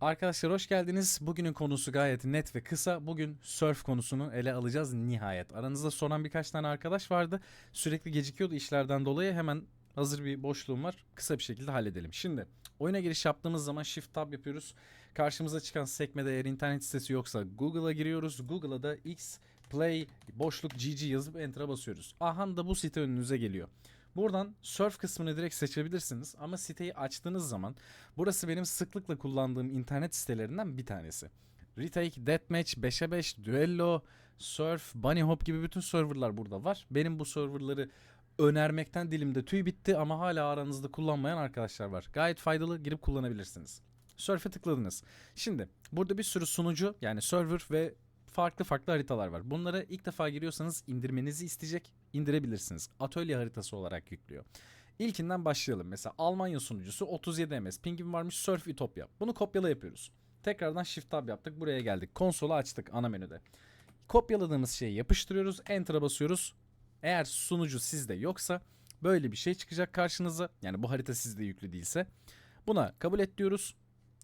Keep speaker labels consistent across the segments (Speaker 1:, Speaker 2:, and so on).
Speaker 1: Arkadaşlar hoş geldiniz. Bugünün konusu gayet net ve kısa. Bugün surf konusunu ele alacağız nihayet. Aranızda soran birkaç tane arkadaş vardı. Sürekli gecikiyordu işlerden dolayı. Hemen hazır bir boşluğum var. Kısa bir şekilde halledelim. Şimdi oyuna giriş yaptığımız zaman Shift Tab yapıyoruz. Karşımıza çıkan sekmede eğer internet sitesi yoksa Google'a giriyoruz. Google'a da X Play boşluk GG yazıp Enter'a basıyoruz. Aha da bu site önünüze geliyor. Buradan surf kısmını direkt seçebilirsiniz ama siteyi açtığınız zaman burası benim sıklıkla kullandığım internet sitelerinden bir tanesi. Retake, Deathmatch, 5'e 5, Duello, Surf, Bunny Hop gibi bütün serverlar burada var. Benim bu serverları önermekten dilimde tüy bitti ama hala aranızda kullanmayan arkadaşlar var. Gayet faydalı girip kullanabilirsiniz. Surf'e tıkladınız. Şimdi burada bir sürü sunucu yani server ve farklı farklı haritalar var. Bunlara ilk defa giriyorsanız indirmenizi isteyecek. indirebilirsiniz. Atölye haritası olarak yüklüyor. İlkinden başlayalım. Mesela Almanya sunucusu 37 ms. Pingin varmış Surf Utopia. Bunu kopyala yapıyoruz. Tekrardan Shift Tab yaptık. Buraya geldik. Konsolu açtık ana menüde. Kopyaladığımız şeyi yapıştırıyoruz. Enter'a basıyoruz. Eğer sunucu sizde yoksa böyle bir şey çıkacak karşınıza. Yani bu harita sizde yüklü değilse. Buna kabul et diyoruz.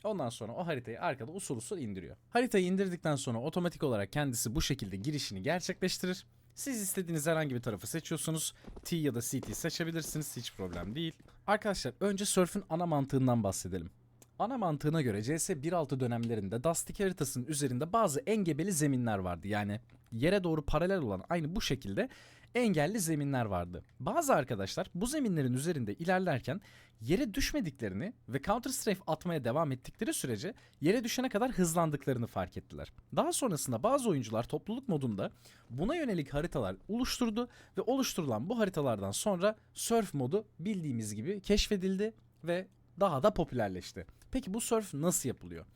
Speaker 1: Ondan sonra o haritayı arkada usul usul indiriyor. Haritayı indirdikten sonra otomatik olarak kendisi bu şekilde girişini gerçekleştirir. Siz istediğiniz herhangi bir tarafı seçiyorsunuz. T ya da CT seçebilirsiniz. Hiç problem değil. Arkadaşlar önce Surf'ün ana mantığından bahsedelim. Ana mantığına göre CS 1.6 dönemlerinde Dust 2 haritasının üzerinde bazı engebeli zeminler vardı. Yani yere doğru paralel olan aynı bu şekilde engelli zeminler vardı. Bazı arkadaşlar bu zeminlerin üzerinde ilerlerken yere düşmediklerini ve Counter Strafe atmaya devam ettikleri sürece yere düşene kadar hızlandıklarını fark ettiler. Daha sonrasında bazı oyuncular topluluk modunda buna yönelik haritalar oluşturdu ve oluşturulan bu haritalardan sonra Surf modu bildiğimiz gibi keşfedildi ve daha da popülerleşti. Peki bu surf nasıl yapılıyor?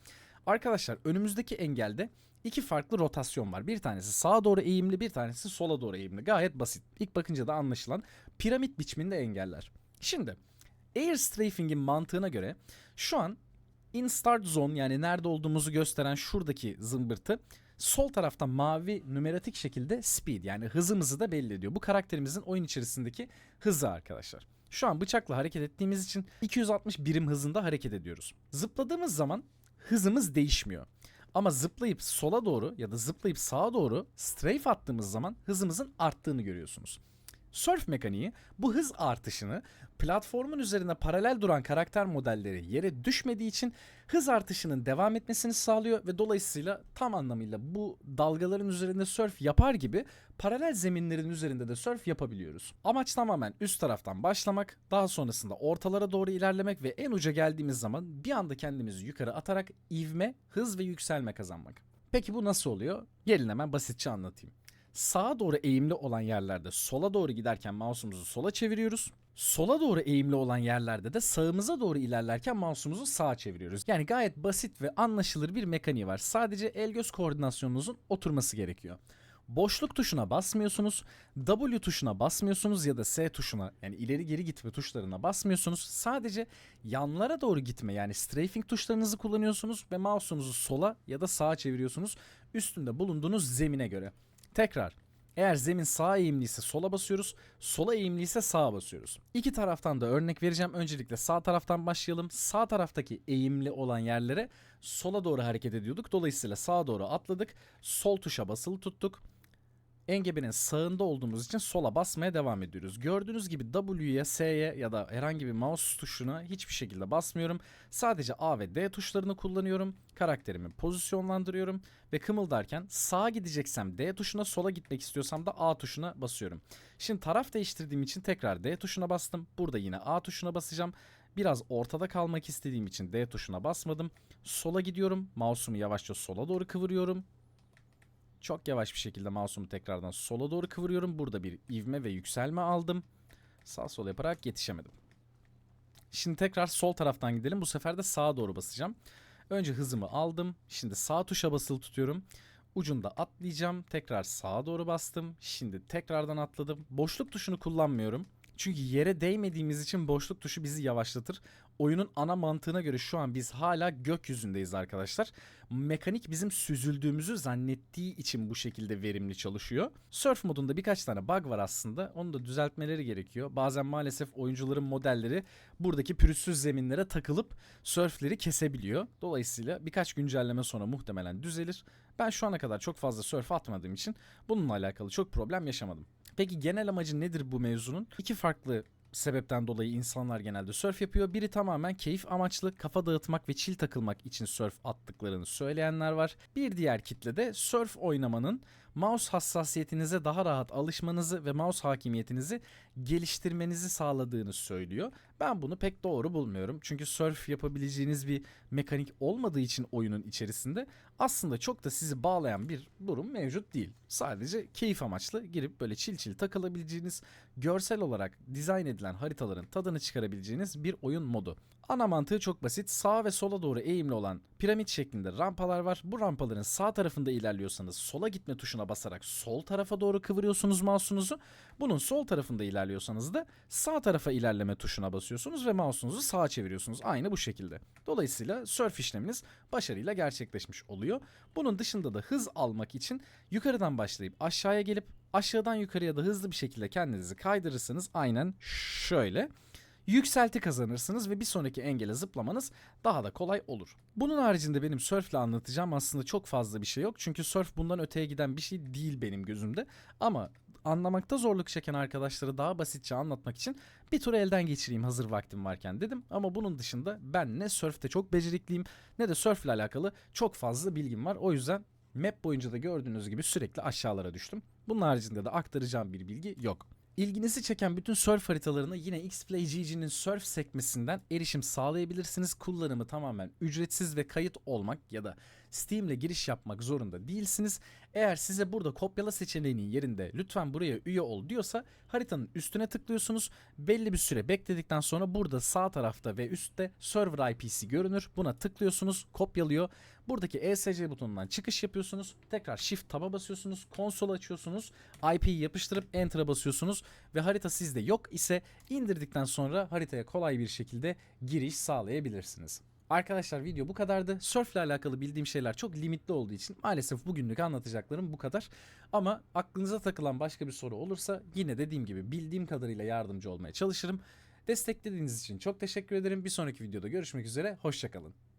Speaker 1: Arkadaşlar önümüzdeki engelde iki farklı rotasyon var. Bir tanesi sağa doğru eğimli, bir tanesi sola doğru eğimli. Gayet basit. İlk bakınca da anlaşılan piramit biçiminde engeller. Şimdi air strafing'in mantığına göre şu an in start zone yani nerede olduğumuzu gösteren şuradaki zımbırtı sol tarafta mavi numaratik şekilde speed yani hızımızı da belli ediyor. Bu karakterimizin oyun içerisindeki hızı arkadaşlar. Şu an bıçakla hareket ettiğimiz için 260 birim hızında hareket ediyoruz. Zıpladığımız zaman hızımız değişmiyor. Ama zıplayıp sola doğru ya da zıplayıp sağa doğru strafe attığımız zaman hızımızın arttığını görüyorsunuz. Surf mekaniği bu hız artışını platformun üzerinde paralel duran karakter modelleri yere düşmediği için hız artışının devam etmesini sağlıyor ve dolayısıyla tam anlamıyla bu dalgaların üzerinde surf yapar gibi paralel zeminlerin üzerinde de surf yapabiliyoruz. Amaç tamamen üst taraftan başlamak, daha sonrasında ortalara doğru ilerlemek ve en uca geldiğimiz zaman bir anda kendimizi yukarı atarak ivme, hız ve yükselme kazanmak. Peki bu nasıl oluyor? Gelin hemen basitçe anlatayım sağa doğru eğimli olan yerlerde sola doğru giderken mouse'umuzu sola çeviriyoruz. Sola doğru eğimli olan yerlerde de sağımıza doğru ilerlerken mouse'umuzu sağa çeviriyoruz. Yani gayet basit ve anlaşılır bir mekaniği var. Sadece el göz koordinasyonunuzun oturması gerekiyor. Boşluk tuşuna basmıyorsunuz, W tuşuna basmıyorsunuz ya da S tuşuna yani ileri geri gitme tuşlarına basmıyorsunuz. Sadece yanlara doğru gitme yani strafing tuşlarınızı kullanıyorsunuz ve mouse'unuzu sola ya da sağa çeviriyorsunuz üstünde bulunduğunuz zemine göre. Tekrar eğer zemin sağa eğimliyse sola basıyoruz, sola eğimliyse sağa basıyoruz. İki taraftan da örnek vereceğim. Öncelikle sağ taraftan başlayalım. Sağ taraftaki eğimli olan yerlere sola doğru hareket ediyorduk. Dolayısıyla sağa doğru atladık. Sol tuşa basılı tuttuk engebenin sağında olduğumuz için sola basmaya devam ediyoruz. Gördüğünüz gibi W'ye, S'ye ya da herhangi bir mouse tuşuna hiçbir şekilde basmıyorum. Sadece A ve D tuşlarını kullanıyorum. Karakterimi pozisyonlandırıyorum ve kımıldarken sağa gideceksem D tuşuna, sola gitmek istiyorsam da A tuşuna basıyorum. Şimdi taraf değiştirdiğim için tekrar D tuşuna bastım. Burada yine A tuşuna basacağım. Biraz ortada kalmak istediğim için D tuşuna basmadım. Sola gidiyorum. Mouse'umu yavaşça sola doğru kıvırıyorum. Çok yavaş bir şekilde mouse'umu tekrardan sola doğru kıvırıyorum. Burada bir ivme ve yükselme aldım. Sağ sol yaparak yetişemedim. Şimdi tekrar sol taraftan gidelim. Bu sefer de sağa doğru basacağım. Önce hızımı aldım. Şimdi sağ tuşa basılı tutuyorum. Ucunda atlayacağım. Tekrar sağa doğru bastım. Şimdi tekrardan atladım. Boşluk tuşunu kullanmıyorum. Çünkü yere değmediğimiz için boşluk tuşu bizi yavaşlatır. Oyunun ana mantığına göre şu an biz hala gökyüzündeyiz arkadaşlar. Mekanik bizim süzüldüğümüzü zannettiği için bu şekilde verimli çalışıyor. Surf modunda birkaç tane bug var aslında. Onu da düzeltmeleri gerekiyor. Bazen maalesef oyuncuların modelleri buradaki pürüzsüz zeminlere takılıp surfleri kesebiliyor. Dolayısıyla birkaç güncelleme sonra muhtemelen düzelir. Ben şu ana kadar çok fazla surf atmadığım için bununla alakalı çok problem yaşamadım. Peki genel amacı nedir bu mevzunun? İki farklı sebepten dolayı insanlar genelde surf yapıyor. Biri tamamen keyif amaçlı, kafa dağıtmak ve chill takılmak için surf attıklarını söyleyenler var. Bir diğer kitle de surf oynamanın mouse hassasiyetinize daha rahat alışmanızı ve mouse hakimiyetinizi geliştirmenizi sağladığını söylüyor. Ben bunu pek doğru bulmuyorum. Çünkü surf yapabileceğiniz bir mekanik olmadığı için oyunun içerisinde aslında çok da sizi bağlayan bir durum mevcut değil. Sadece keyif amaçlı girip böyle çil çil takılabileceğiniz, görsel olarak dizayn edilen haritaların tadını çıkarabileceğiniz bir oyun modu. Ana mantığı çok basit. Sağa ve sola doğru eğimli olan piramit şeklinde rampalar var. Bu rampaların sağ tarafında ilerliyorsanız sola gitme tuşuna basarak sol tarafa doğru kıvırıyorsunuz mouse'unuzu. Bunun sol tarafında ilerliyorsanız da sağ tarafa ilerleme tuşuna basıyorsunuz ve mouse'unuzu sağa çeviriyorsunuz. Aynı bu şekilde. Dolayısıyla surf işleminiz başarıyla gerçekleşmiş oluyor. Bunun dışında da hız almak için yukarıdan başlayıp aşağıya gelip aşağıdan yukarıya da hızlı bir şekilde kendinizi kaydırırsanız aynen şöyle yükselti kazanırsınız ve bir sonraki engele zıplamanız daha da kolay olur. Bunun haricinde benim surfle anlatacağım aslında çok fazla bir şey yok. Çünkü surf bundan öteye giden bir şey değil benim gözümde. Ama anlamakta zorluk çeken arkadaşlara daha basitçe anlatmak için bir tur elden geçireyim hazır vaktim varken dedim. Ama bunun dışında ben ne surfte çok becerikliyim ne de surfle alakalı çok fazla bilgim var. O yüzden map boyunca da gördüğünüz gibi sürekli aşağılara düştüm. Bunun haricinde de aktaracağım bir bilgi yok. İlginizi çeken bütün surf haritalarına yine Xplay GG'nin surf sekmesinden erişim sağlayabilirsiniz. Kullanımı tamamen ücretsiz ve kayıt olmak ya da Steam ile giriş yapmak zorunda değilsiniz. Eğer size burada kopyala seçeneğinin yerinde lütfen buraya üye ol diyorsa haritanın üstüne tıklıyorsunuz. Belli bir süre bekledikten sonra burada sağ tarafta ve üstte server IP'si görünür. Buna tıklıyorsunuz, kopyalıyor. Buradaki ESC butonundan çıkış yapıyorsunuz. Tekrar Shift Tab'a basıyorsunuz. Konsol açıyorsunuz. IP'yi yapıştırıp Enter'a basıyorsunuz. Ve harita sizde yok ise indirdikten sonra haritaya kolay bir şekilde giriş sağlayabilirsiniz. Arkadaşlar video bu kadardı. Surf alakalı bildiğim şeyler çok limitli olduğu için maalesef bugünlük anlatacaklarım bu kadar. Ama aklınıza takılan başka bir soru olursa yine dediğim gibi bildiğim kadarıyla yardımcı olmaya çalışırım. Desteklediğiniz için çok teşekkür ederim. Bir sonraki videoda görüşmek üzere. Hoşçakalın.